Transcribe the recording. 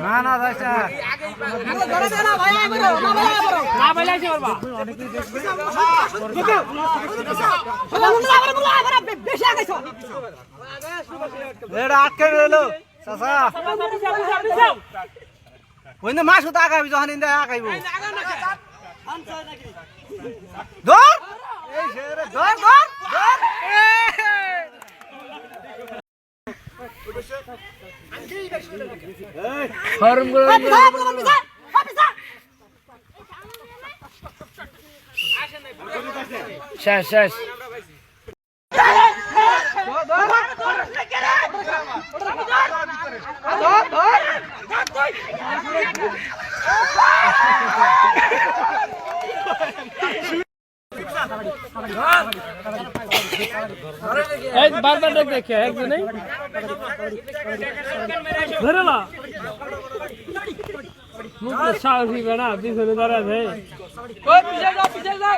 না না যাইছে না। এটা আটকে রইল ওই না মাছ তো আগাবি যখন আগাইব ধর ধর করে শেষ एक बार बार देख देखे एक दिन नहीं? तो साहसी बना, अभी सुने जा रहे पीछे जा पीछे जा